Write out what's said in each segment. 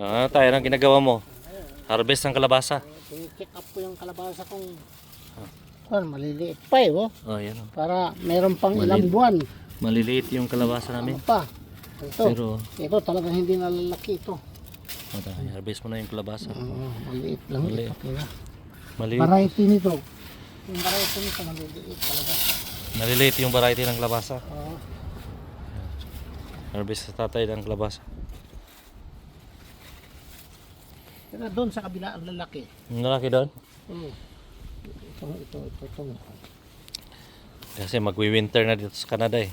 Ah, tayo ang ginagawa mo. Harvest ng kalabasa. check up ko yung kalabasa kong Well, maliliit pa eh, oh. Oh, yan. oh. Para meron pang Maliliit. ilang buwan. Maliliit yung kalabasa Ano namin. pa? Ito. Pero, ito talagang hindi nalalaki ito. oh, tayo, harvest mo na yung kalabasa. Oo, maliit lang Maliit. ito. Kaya, Maliit. variety nito. Yung variety nito maliliit talaga. Maliliit yung variety ng kalabasa. Oo. Harvest sa tatay ng kalabasa. Pero doon sa kabila ang lalaki. Ang lalaki doon. Oo. Ito, ito, ito, ito. Kasi magwi-winter na dito sa Canada eh.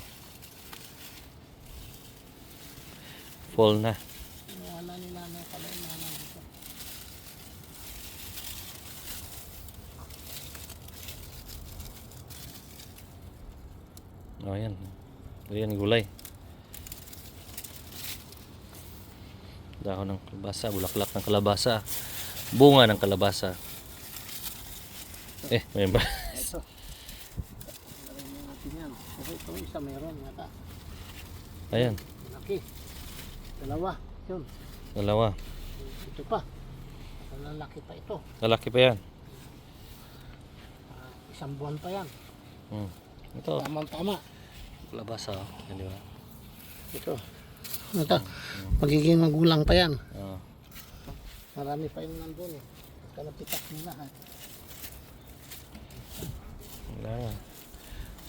Fall na. Wala ni nanay pala yung nanay dito. Oh, yan. Ayan, gulay. Dahon ng kalabasa, bulaklak ng kalabasa, bunga ng kalabasa. Eh, may ba? Ito. Isa meron yata. Ayan, Malaki. Dalawa. Yun. dalawa. Ito pa. Lalaki pa ito. Lalaki pa yan. Ah, isang buwan pa yan. Hmm. Ito, Tamang tama. kalabasa. oh. Yan, di ba? Ito. Ito. Magiging magulang pa yan. Oh. Marami pa yung nandun eh. Pagka napitak mo lahat. Wala na.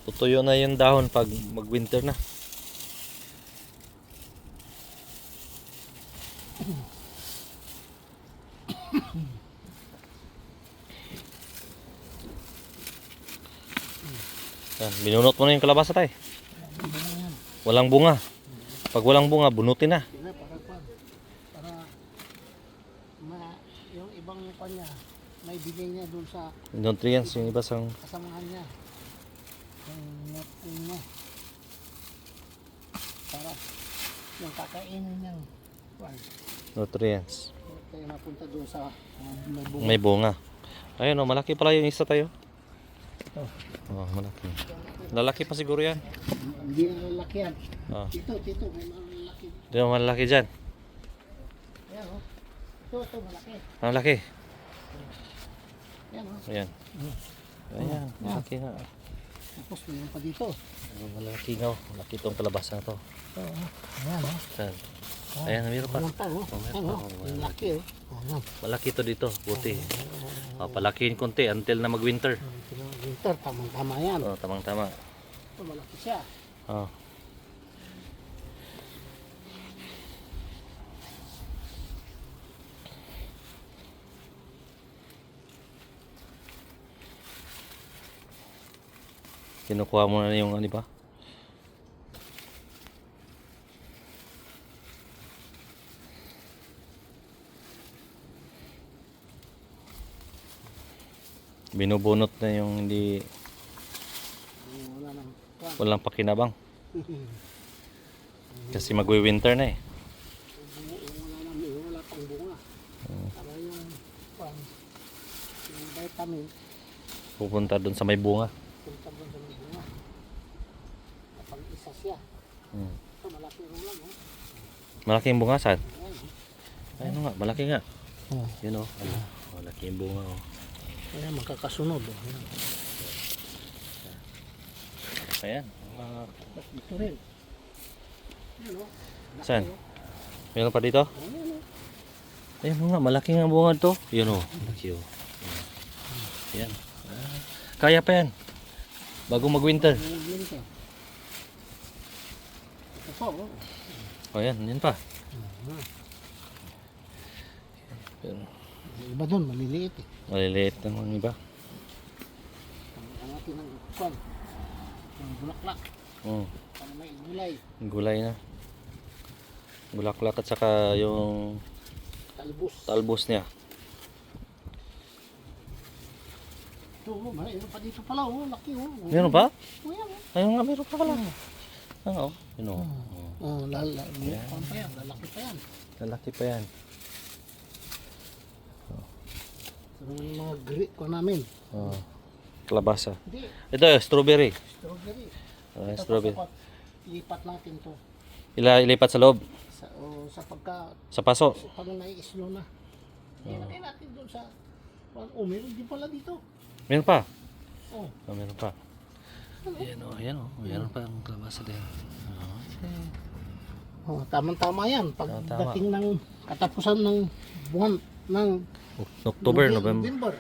Tutuyo na yung dahon pag mag-winter na. Yan, binunot mo na yung kalabasa tay. Walang bunga. Pag walang bunga, bunutin na. Para. Para ma, yung ibang kwan niya, may bigay niya dun sa Nutrients, yung iba sang kasamahan niya. Yung net niya. Para yung kakainin niyang kwan. nutrients. Kaya napunta doon sa uh, may bunga. May bunga. Ayun oh, malaki pala yung isa tayo. Oh, malaki. Lalaki pa siguro yan. Hindi na lalaki yan. Oh. Ito, ito, may malaki. Di ba malaki dyan? Ayan oh. Ito, ito, malaki. Malaki. Ayan oh. Ayan. Ayan, malaki nga. Tapos mayroon pa dito. Oh, Malaki nga. oh. Malaki itong kalabasa na to. Ito, oh. Ayan oh. Ayan. Ayan, mayroon pa. Ayan pa oh. Oh, Ayan oh. Oh, Yung laki oh. Malaki to dito. Buti. Oh, palakihin konti until na mag-winter. Winter, tamang-tama yan. Oh, tamang-tama. Ito, malaki siya. Oh. Kinukuha mo na yung ano ba? Binubunot na yung hindi Yung walang pakinabang kasi magwi-winter na eh. Yung yung yung yung Pupunta doon sa may bunga. punta doon sa may bunga. Kapag isa siya. Hmm. Ito, malaki rin lang oh. Malaki yung bunga saan? Ayun nga, malaki nga. Oh. Yun oh. Ano, malaki yung bunga oh. Ayan, magkakasunod oh. Ayan. Ayan. Tapos dito rin. Ayan oh. Saan? oh. meron pa dito? Ayan oh. Ayun nga, malaki nga ang bunga to. Yun oh. Malaki oh. Ayan. Ah, kaya pa yan. Bago mag-winter. Ayan. Ito po oh. Oh, yan. Yan pa. Pero, Yung iba doon, maliliit eh. maliliit ng mga iba. Ang natin ng kwan. Yung bulaklak. Hmm. Para may gulay. Gulay na. Bulaklak at saka yung Talbos. talbos niya. Ito, oh, mayroon pa dito pala, oh, laki, oh. Meron pa? Oh, yan, oh. Ayun nga, meron pa pala. Oo. Yun oh. Oh, lala, yeah. pa yan, lalaki pa yan. Lalaki pa yan. Yung mga grip ko namin. Oh. Kalabasa. Hindi, Ito, strawberry. strawberry. Ah, Ito strawberry. pa, lipat natin to. Ila ilipat sa loob. Sa, o, sa pagka, Sa paso. pag nai-slow na. Eh, lagay natin doon sa, oh, meron din pala dito. Meron pa. Oh, Oh, meron pa. Yan o, yan o. Meron pa ang kalabasa din. Oh, okay. oh tamang-tama yan. Pagdating ng katapusan ng buwan ng October, Nobe- November. November.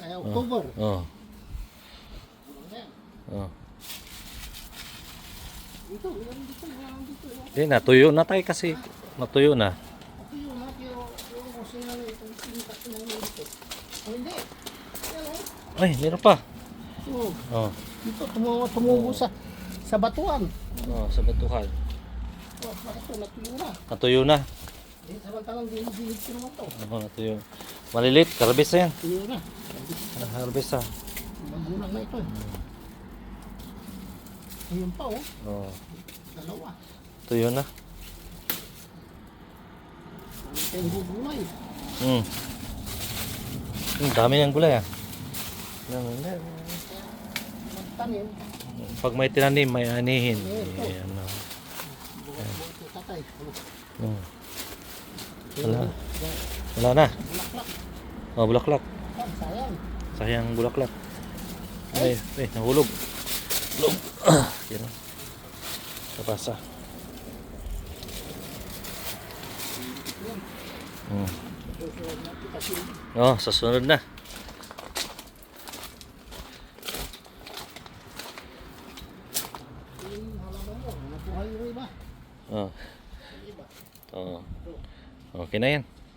Eh, October. Oh. Oh. Dito, meron dito, meron dito. oh. Hindi, natuyo na tayo kasi. Natuyo na. Ito yun ha, pero yung kasi nga itong sintak na yun dito. Oh, hindi. Ayan oh. Ay, meron pa. Oh, Oh. dito tumubo, tumubo sa sa batuan. Oh, sa batuhan. Oh, ito natuyo na. Natuyo na. Eh, samantalang dinidinid ko naman to. Oh, natuyo. Malilit, karbis na yan. Tuyo na. Ah, Karbis na. Magulang na ito. eh. Ayun pa oh, Oh, dalawa. tuyo na. Ito yung gugulay. Hmm. Hmm, dami ng gulay ah. Magtanim. Pag may tinanim, may anihin. Ko tatay. Hmm. Wala. Wala na. Bulaklak. Oh, bulaklak. Sayang. Sayang bulaklak. Ay, ay, nahulog. Hulog. Yan. oh. Napasa. Hmm. Oh, sa sunod na. yung halaman mo, nabuhay